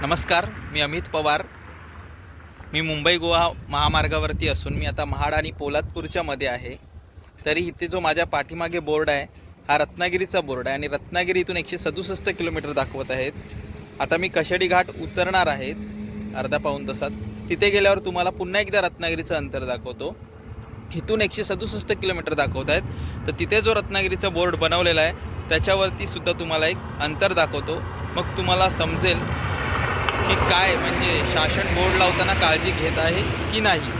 नमस्कार मी अमित पवार. मी मुंबई गोवा महामार्गावरती असून मी आता महाड आणि पोलादपूरच्या मध्ये आहे. तरी इथे जो माझ्या पाठीमागे बोर्ड आहे हा रत्नागिरीचा बोर्ड आहे आणि रत्नागिरी इथून एकशे सदुसष्ट किलोमीटर दाखवत आहेत. आता मी कशाडी घाट उतरणार आहेत अर्धा पाऊण तासात. तिथे गेल्यावर तुम्हाला पुन्हा एकदा रत्नागिरीचं अंतर दाखवतो. इथून एकशे सदुसष्ट किलोमीटर दाखवत आहेत. तर तिथे जो रत्नागिरीचा बोर्ड बनवलेला आहे त्याच्यावरती सुद्धा तुम्हाला एक अंतर दाखवतो. मग तुम्हाला समजेल की काय म्हणजे शासन बोर्ड लावताना काळजी घेत आहे की नाही?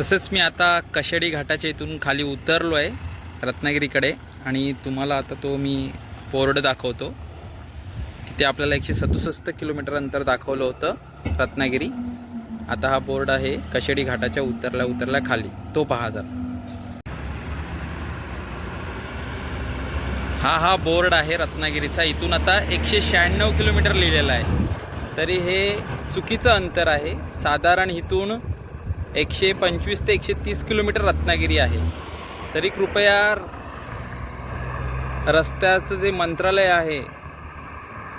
तसंच मी आता कशेडी घाटाच्या इथून खाली उतरलो आहे रत्नागिरीकडे आणि तुम्हाला आता तो मी बोर्ड दाखवतो. तिथे आपल्याला एकशे सदुसष्ट किलोमीटर अंतर दाखवलं होतं रत्नागिरी. आता हा बोर्ड आहे कशेडी घाटाच्या उतरल्या उतरल्या खाली. तो पहा जरा. हा हा बोर्ड आहे रत्नागिरीचा. इथून आता एकशे शहाण्णव किलोमीटर लिहिलेला आहे. तरी हे चुकीचं अंतर आहे. साधारण इथून एकशे पंचवीस ते एकशे तीस किलोमीटर रत्नागिरी आहे. तरी कृपया रस्त्याचं जे मंत्रालय आहे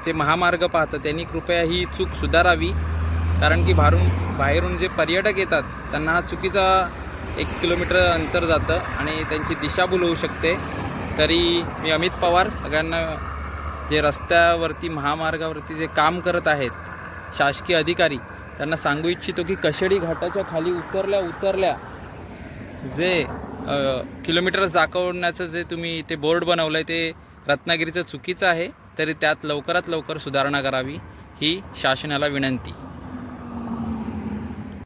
जे महामार्ग पाहतं त्यांनी कृपया ही चूक सुधारावी. कारण की बाहेरून बाहेरून जे पर्यटक येतात त्यांना हा चुकीचा एक किलोमीटर अंतर जातं आणि त्यांची दिशाभूल होऊ शकते. तरी मी अमित पवार सगळ्यांना जे रस्त्यावरती महामार्गावरती जे काम करत आहेत शासकीय अधिकारी त्यांना सांगू इच्छितो की कशेडी घाटाच्या खाली उतरल्या उतरल्या जे किलोमीटर्स दाखवण्याचं जे तुम्ही ते बोर्ड बनवलं आहे ते रत्नागिरीचं चुकीचं आहे तरी त्यात लवकरात लवकर सुधारणा करावी ही शासनाला विनंती.